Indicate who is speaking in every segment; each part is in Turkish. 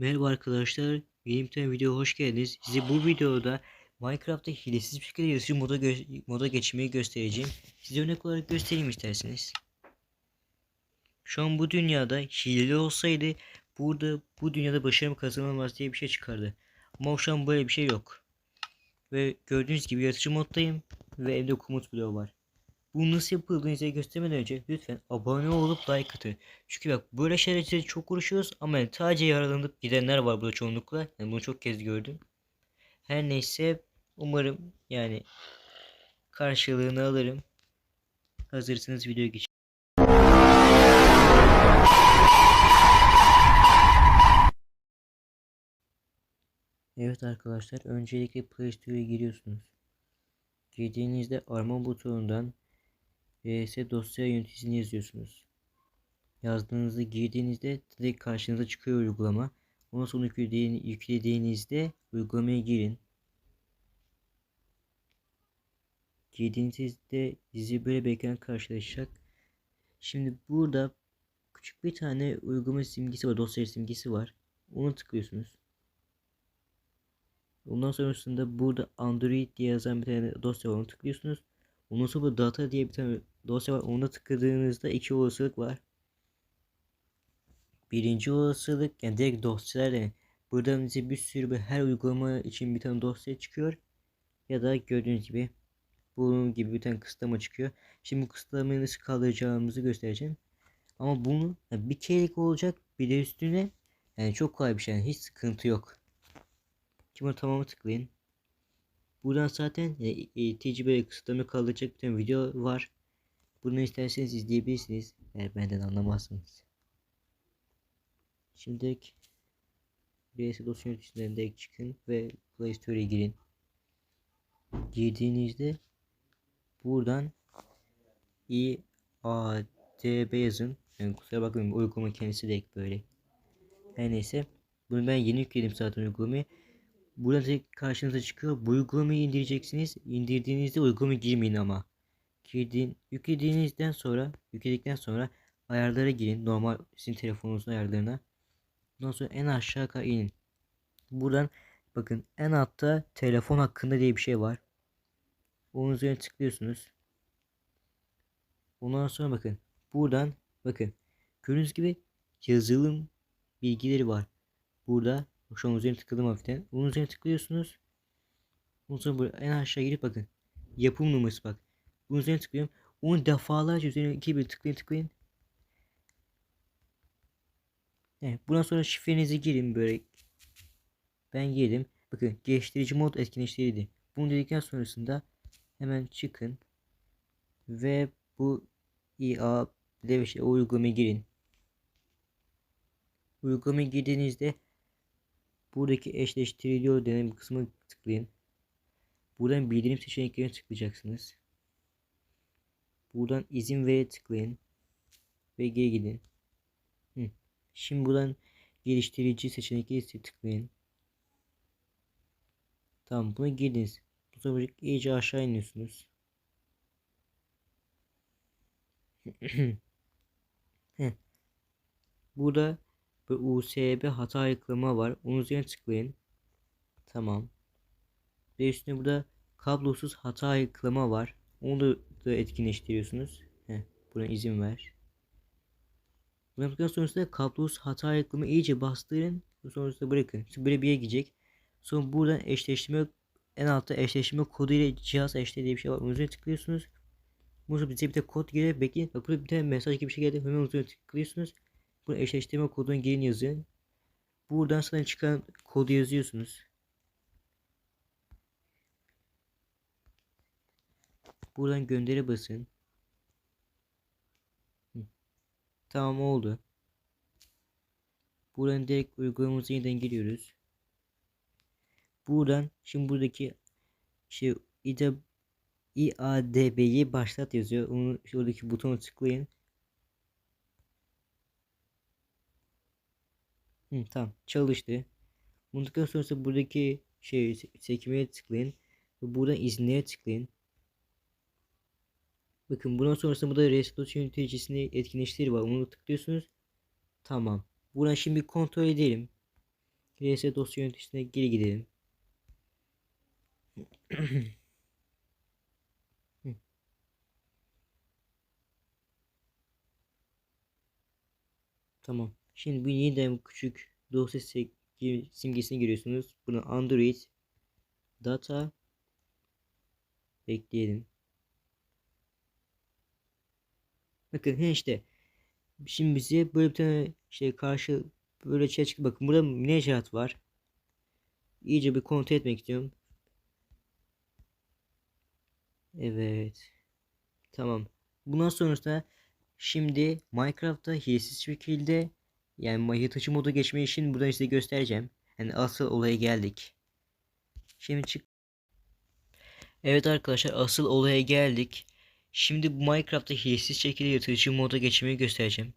Speaker 1: Merhaba arkadaşlar, tane video hoş geldiniz. Size bu videoda Minecraft'ta hilesiz bir şekilde yarışçı moda, gö- moda geçmeyi göstereceğim. Size örnek olarak göstereyim isterseniz. Şu an bu dünyada hileli olsaydı burada bu dünyada başarım kazanılmaz diye bir şey çıkardı. Ama şu an böyle bir şey yok. Ve gördüğünüz gibi yaratıcı moddayım ve evde komut bloğu var. Bu nasıl yapıldığını size göstermeden önce lütfen abone olup like atın. Çünkü bak böyle şeyler için çok uğraşıyoruz ama yani sadece yaralanıp gidenler var burada çoğunlukla. Yani bunu çok kez gördüm. Her neyse umarım yani karşılığını alırım. Hazırsınız videoya geç. Evet arkadaşlar öncelikle Play Store'a giriyorsunuz. Girdiğinizde arama butonundan vs dosya yöneticisini yazıyorsunuz. Yazdığınızda girdiğinizde direkt karşınıza çıkıyor uygulama. Ondan sonra yüklediğin, yüklediğinizde uygulamaya girin. Girdiğinizde dizi böyle ekran karşılaşacak. Şimdi burada küçük bir tane uygulama simgesi var, dosya simgesi var. Onu tıklıyorsunuz. Ondan sonrasında burada Android diye yazan bir tane dosya var. Onu tıklıyorsunuz. Ondan sonra data diye bir tane dosya var. Ona tıkladığınızda iki olasılık var. Birinci olasılık yani direkt dosyalar yani buradan size bir sürü bir her uygulama için bir tane dosya çıkıyor. Ya da gördüğünüz gibi bunun gibi bir tane kısıtlama çıkıyor. Şimdi bu kısıtlamayı nasıl kaldıracağımızı göstereceğim. Ama bunu yani bir kerelik olacak bir de üstüne yani çok kolay bir şey yani hiç sıkıntı yok. Şimdi tamamı tıklayın. Buradan zaten e, e, tecrübe kısıtlama kaldıracak bir tane video var. Bunu isterseniz izleyebilirsiniz. Eğer benden anlamazsınız. Şimdi BS dosya yöneticisinden direkt çıkın ve Play Store'a girin. Girdiğinizde buradan IADB yazın. Yani kusura bakmayın uygulama kendisi de böyle. Her neyse. Bunu ben yeni yükledim zaten uygulamayı. Burada direkt karşınıza çıkıyor. Bu uygulamayı indireceksiniz. İndirdiğinizde uygulama girmeyin ama. Girdiğin, yüklediğinizden sonra, yükledikten sonra ayarlara girin. Normal sizin telefonunuzun ayarlarına. Ondan sonra en aşağı kadar inin. Buradan bakın en altta telefon hakkında diye bir şey var. Onun üzerine tıklıyorsunuz. Ondan sonra bakın buradan bakın gördüğünüz gibi yazılım bilgileri var. Burada şu an üzerine tıkladım hafiften. Onun üzerine tıklıyorsunuz. Ondan sonra böyle en aşağı girip bakın. Yapım numarası bak. Bunun üzerine tıklıyorum. Onu defalarca üzerine iki bir tıklayın tıklayın. Evet, bundan sonra şifrenizi girin böyle. Ben girdim. Bakın geliştirici mod etkinleştirdi. Bunu dedikten sonrasında hemen çıkın. Ve bu IA şey, uygulamaya girin. Uygulamaya girdiğinizde buradaki eşleştiriliyor denen kısmı tıklayın. Buradan bildirim seçeneklerine tıklayacaksınız. Buradan izin vere tıklayın. Ve geri gidin. Hı. Şimdi buradan geliştirici seçenekleri tıklayın. Tamam buna girdiniz. Bu sefer iyice aşağı iniyorsunuz. Burada bir USB hata ayıklama var. Onun üzerine tıklayın. Tamam. Ve üstüne burada kablosuz hata ayıklama var. Onu da etkinleştiriyorsunuz. Heh, buna izin ver. Bu yaptıktan sonrasında kablosuz hata ayıklama iyice bastırın. Sonrasında bırakın. Şimdi böyle bir yere gidecek. Sonra buradan eşleştirme en altta eşleştirme kodu ile cihaz eşle diye bir şey var. Onun üzerine tıklıyorsunuz. Burada bize bir de kod gelir. Bekleyin. Bak burada bir tane mesaj gibi bir şey geldi. Hemen üzerine tıklıyorsunuz. Bu eşleştirme kodunu girin yazın. Buradan sana çıkan kodu yazıyorsunuz. Buradan gönderi basın. Tamam oldu. Buradan direkt uygulamamıza yeniden giriyoruz. Buradan şimdi buradaki şey IADB'yi başlat yazıyor. Onu şuradaki butona tıklayın. Hı, tamam çalıştı. Bundan sonrası buradaki şey sekmeye tıklayın. Ve buradan izinlere tıklayın. Bakın bundan sonrasında burada restoration yöneticisini etkinleştir var. Onu tıklıyorsunuz. Tamam. Buradan şimdi kontrol edelim. PS dosya yöneticisine geri gidelim. Tamam. Şimdi bu yeniden küçük dosya se- gi- simgesini görüyorsunuz. Bunu Android data ekleyelim. Bakın he işte. Şimdi bize böyle bir tane şey karşı böyle şey çıktı. Bakın burada Necat var. İyice bir kontrol etmek istiyorum. Evet. Tamam. Bundan sonrasında şimdi Minecraft'ta hilesiz şekilde yani yırtıcı moda geçmeyi için buradan size göstereceğim. Yani asıl olaya geldik. Şimdi çık. Evet arkadaşlar asıl olaya geldik. Şimdi bu Minecraft'ta hilesiz şekilde yırtıcı moda geçmeyi göstereceğim.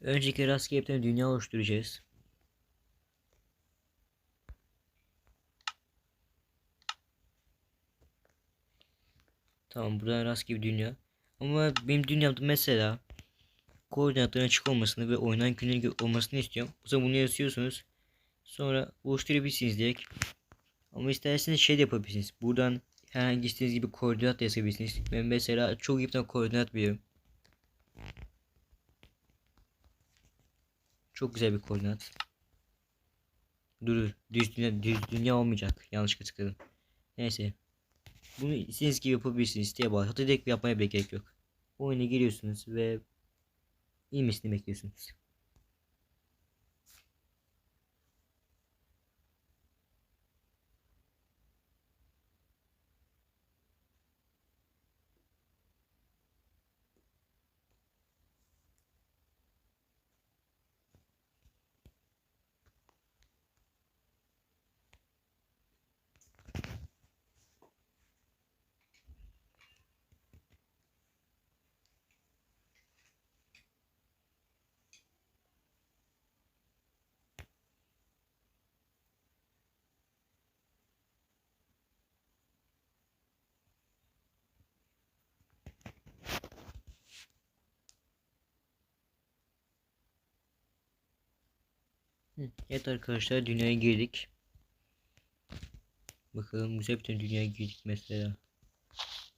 Speaker 1: Önceki rastgele dünya oluşturacağız. Tamam buradan rastgele bir dünya. Ama benim dünyamda mesela koordinatların açık olmasını ve oynanan günlerin olmasını istiyorum. O zaman bunu yazıyorsunuz. Sonra oluşturabilirsiniz direkt. Ama isterseniz şey de yapabilirsiniz. Buradan herhangi istediğiniz gibi koordinat da yazabilirsiniz. Ben mesela çok iyi bir koordinat biliyorum. Çok güzel bir koordinat. Dur dur. Düz dünya, düz dünya olmayacak. Yanlışlıkla tıkladım. Neyse. Bunu istediğiniz gibi yapabilirsiniz. İsteğe bağlı. Hatta direkt yapmaya bile gerek yok. Oyuna giriyorsunuz ve inmesini bekliyorsunuz. Evet arkadaşlar dünyaya girdik. Bakalım güzel bir dünyaya girdik mesela.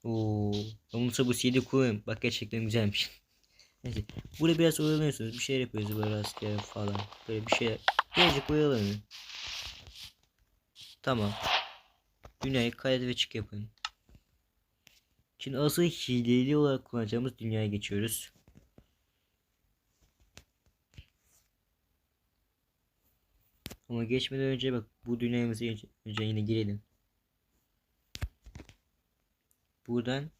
Speaker 1: Oo, olursa bu CD koyayım. Bak gerçekten güzelmiş. Neyse. Burada biraz oyalanıyorsunuz. Bir şeyler yapıyoruz böyle rastgele falan. Böyle bir şey. Birazcık oyalanın. Tamam. Dünyayı kaydet ve çık yapın. Şimdi asıl hileli olarak kullanacağımız dünyaya geçiyoruz. Ama geçmeden önce bak bu dünyamıza önce, yine girelim. Buradan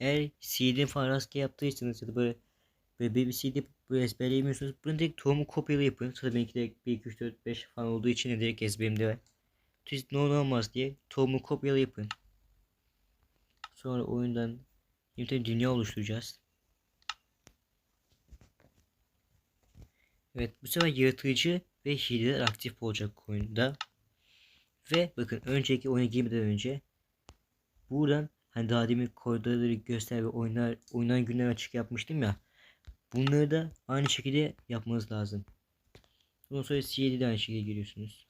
Speaker 1: eğer CD falan rastgele yaptıysanız ya da böyle böyle bir CD böyle ezberleyemiyorsunuz. Bunu direkt tohumu kopyala yapın. Tabii benimki de 1, 2, 3, 4, 5 falan olduğu için de direkt ezberimde var. Siz ne olur olmaz diye tohumu kopyala yapın. Sonra oyundan bir dünya oluşturacağız. Evet bu sefer yaratıcı ve hileler aktif olacak oyunda. Ve bakın önceki oyuna girmeden önce buradan hani daha demin koridorları göster ve oynar, oynanan günler açık yapmıştım ya. Bunları da aynı şekilde yapmanız lazım. Ondan sonra CL'de de aynı şekilde giriyorsunuz.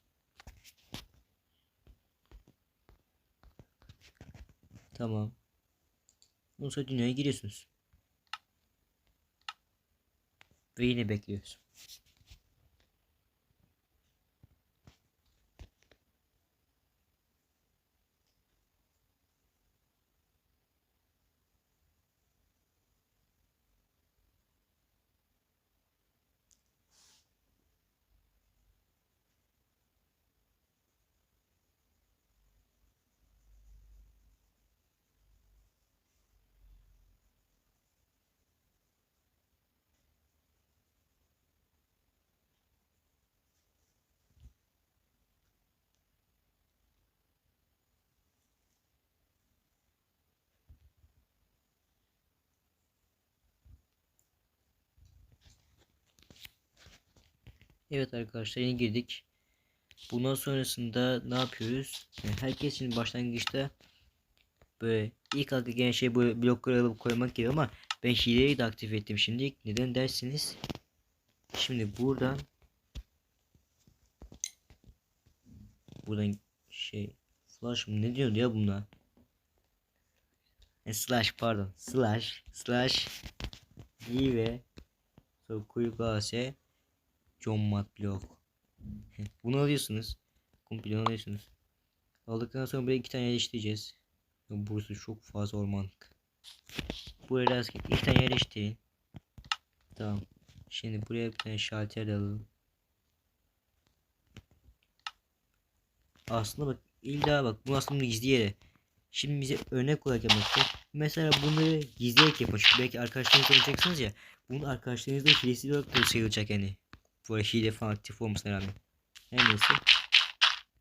Speaker 1: Tamam. Ondan sonra dünyaya giriyorsunuz. Ve yine bekliyoruz. Evet arkadaşlar yeni girdik. Bundan sonrasında ne yapıyoruz? Yani herkes başlangıçta böyle ilk akla gelen şey böyle blokları alıp koymak gibi ama ben hileyi de aktif ettim şimdi. Neden dersiniz? Şimdi buradan buradan şey slash mı ne diyordu ya bunlar? E, slash pardon. Slash slash i ve sonra kuyruk as John Matlock. Bunu alıyorsunuz. Komple alıyorsunuz. Aldıktan sonra buraya iki tane yerleştireceğiz. Burası çok fazla ormanlık. Buraya rastgele iki tane yerleştirin. Tamam. Şimdi buraya bir tane şalter alalım. Aslında bak illa bak bu aslında gizli yere. Şimdi bize örnek olarak yapmak. Mesela bunları gizleyerek yapın. Çünkü belki arkadaşlarınızla oynayacaksınız ya. Bunun arkadaşlarınızla hilesi olarak da sayılacak yani. Böyle hile falan aktif olmasına rağmen. Her neyse.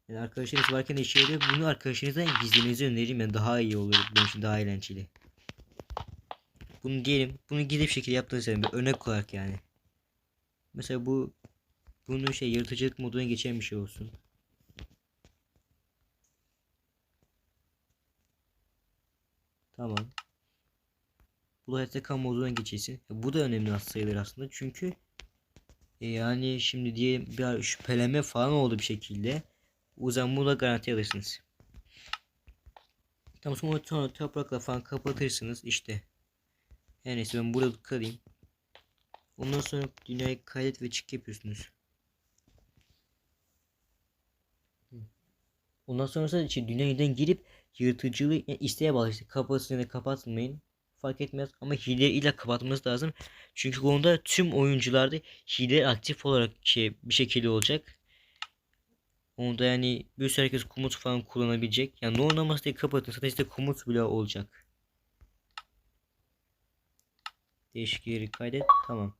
Speaker 1: Yani arkadaşlarınız varken işe yarıyor. Bunu arkadaşlarınızdan gizlemenizi öneririm. Yani daha iyi olur. Benim için daha eğlenceli. Bunu diyelim. Bunu gizli bir şekilde yaptığınız zaman bir örnek olarak yani. Mesela bu bunu şey yaratıcılık moduna geçen bir şey olsun. Tamam. Bu da kan moduna geçilsin. Bu da önemli sayılır aslında. Çünkü e, yani şimdi diye bir şüphelenme falan oldu bir şekilde. O zaman bunu da garanti alırsınız. Tamam sonra, sonra toprakla falan kapatırsınız işte. Her neyse ben burada kalayım. Ondan sonra dünyayı kaydet ve çık yapıyorsunuz. Ondan sonrasında işte dünyadan girip yırtıcılığı yani isteğe bağlı işte kapatın ya kapatmayın fark etmez ama hile ile kapatmanız lazım. Çünkü onda tüm oyuncularda hile aktif olarak şey bir şekilde olacak. Onda yani bir sürü herkes komut falan kullanabilecek. Yani normalde diye kapatın zaten işte komut bile olacak. Değişikleri kaydet. Tamam.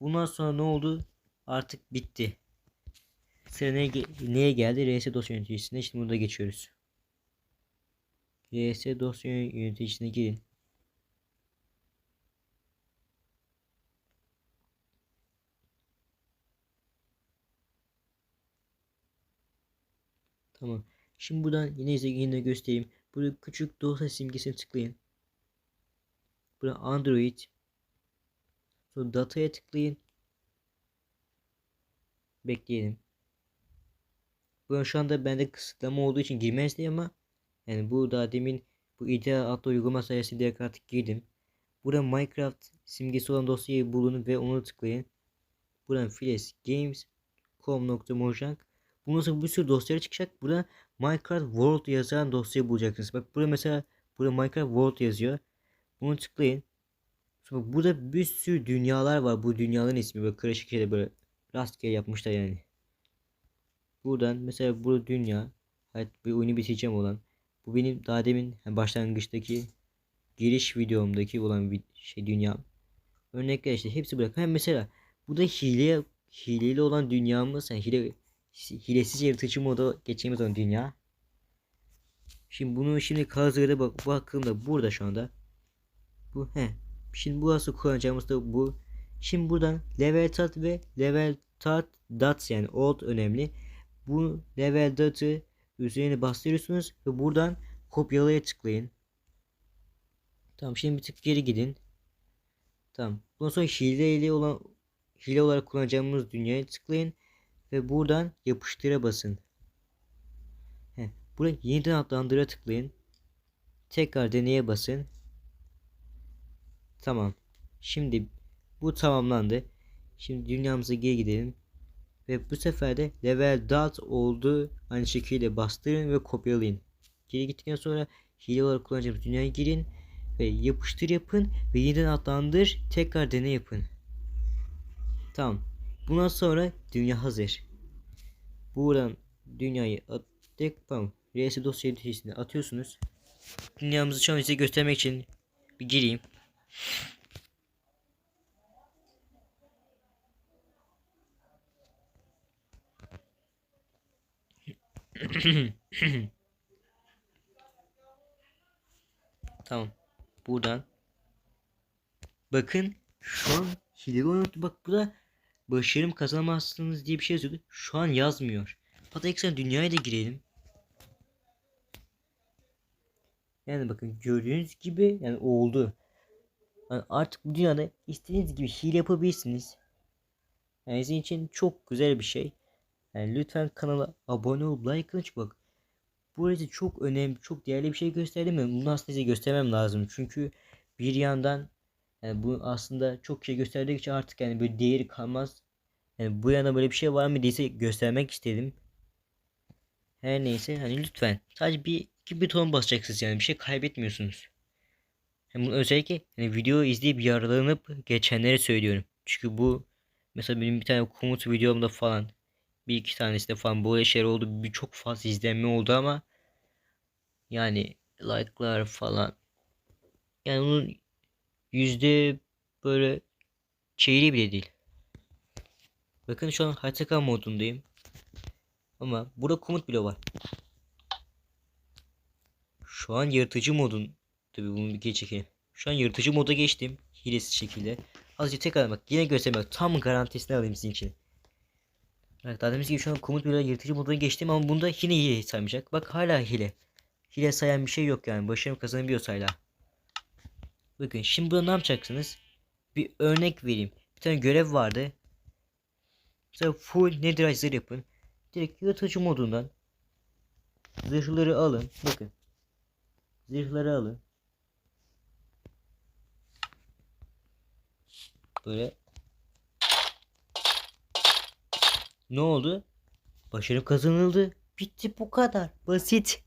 Speaker 1: Bundan sonra ne oldu? Artık bitti. Sıra neye, neye geldi? RS dosya yöneticisine. Şimdi burada geçiyoruz. RS dosya yöneticisine girin. Tamam. Şimdi buradan yine size göstereyim. Burada küçük dosya simgesine tıklayın. Burada Android. Sonra dataya tıklayın. Bekleyelim. Bu şu anda bende kısıtlama olduğu için girmez diye ama yani bu daha demin bu IDEA adlı uygulama sayesinde artık girdim. Burada Minecraft simgesi olan dosyayı bulun ve onu tıklayın. Buradan Flash Games com.mojang Bundan sonra bir sürü dosyalar çıkacak. Burada Minecraft World yazan dosyayı bulacaksınız. Bak burada mesela burada Minecraft World yazıyor. Bunu tıklayın. Sonra burada bir sürü dünyalar var. Bu dünyaların ismi böyle karışık şeyler böyle rastgele yapmışlar yani. Buradan mesela bu dünya. Hayat bir oyunu bitireceğim olan. Bu benim daha demin başlangıçtaki giriş videomdaki olan bir şey dünya. Örnekler işte hepsi bırak. Hem mesela bu da hile hileli olan dünyamız yani hile hilesiz yaratıcı moda geçeceğimiz olan dünya. Şimdi bunu şimdi hazırda bak baktığımda burada şu anda. Bu he. Şimdi bu nasıl kullanacağımız da bu. Şimdi buradan level tat ve level tat dat yani old önemli. Bu level datı üzerine bastırıyorsunuz ve buradan kopyalaya tıklayın. Tamam şimdi bir tık geri gidin. Tamam. Bundan sonra hile ile olan hile olarak kullanacağımız dünyaya tıklayın ve buradan yapıştıra basın. He, buraya yeniden adlandıra tıklayın. Tekrar deneye basın. Tamam. Şimdi bu tamamlandı. Şimdi dünyamıza geri gidelim. Ve bu sefer de level dot oldu. Aynı şekilde bastırın ve kopyalayın. Geri gittikten sonra hile olarak kullanacağımız dünyaya girin. Ve yapıştır yapın. Ve yeniden adlandır. Tekrar deney yapın. Tamam. Bundan sonra dünya hazır. Buradan dünyayı attık. Tamam. RS dosya içerisine atıyorsunuz. Dünyamızı şu an size göstermek için bir gireyim. tamam. Buradan bakın şu an hileli bak bu da başarım kazanamazsınız diye bir şey yazıyordu. Şu an yazmıyor. Hatta eksen dünyaya da girelim. Yani bakın gördüğünüz gibi yani oldu. Yani artık bu dünyada istediğiniz gibi hile yapabilirsiniz. Yani sizin için çok güzel bir şey. Yani lütfen kanala abone olup like atın bak. Burası çok önemli, çok değerli bir şey gösterdim? Bunu aslında size göstermem lazım. Çünkü bir yandan yani bu aslında çok şey gösterdikçe artık yani böyle değeri kalmaz. Yani bu yana böyle bir şey var mı diyse göstermek istedim. Her neyse hani lütfen sadece bir iki buton basacaksınız yani bir şey kaybetmiyorsunuz. Yani bunu özellikle hani video izleyip yararlanıp geçenlere söylüyorum. Çünkü bu mesela benim bir tane komut videomda falan bir iki tanesi falan böyle şeyler oldu. Birçok fazla izlenme oldu ama yani like'lar falan yani onun yüzde böyle çeyreği bile değil. Bakın şu an harita modundayım. Ama burada komut bile var. Şu an yırtıcı modun tabi bunu bir geri çekelim. Şu an yırtıcı moda geçtim. Hilesiz şekilde. Azıcık tekrar bak yine göstereyim bak tam garantisini alayım sizin için. Evet demiş gibi şu an komut bile yırtıcı moduna geçtim ama bunda yine hile saymayacak. Bak hala hile. Hile sayan bir şey yok yani. Başarım kazanabiliyorsa hala. Bakın şimdi burada ne yapacaksınız? Bir örnek vereyim. Bir tane görev vardı. Mesela full netherite yapın. Direkt yırtıcı modundan zırhları alın. Bakın. Zırhları alın. Böyle. Ne oldu? Başarı kazanıldı. Bitti bu kadar. Basit.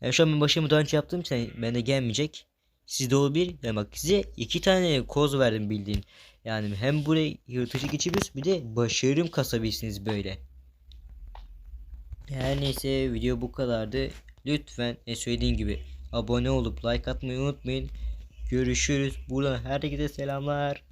Speaker 1: Yani şu an ben başarımı daha önce yaptığım için bende gelmeyecek. Sizde olabilir. Yani bak size iki tane koz verdim bildiğin. Yani hem buraya yırtıcı geçebiliyorsunuz bir de başarım kasabilirsiniz böyle. Her neyse video bu kadardı. Lütfen e söylediğim gibi abone olup like atmayı unutmayın. Görüşürüz. Buradan herkese selamlar.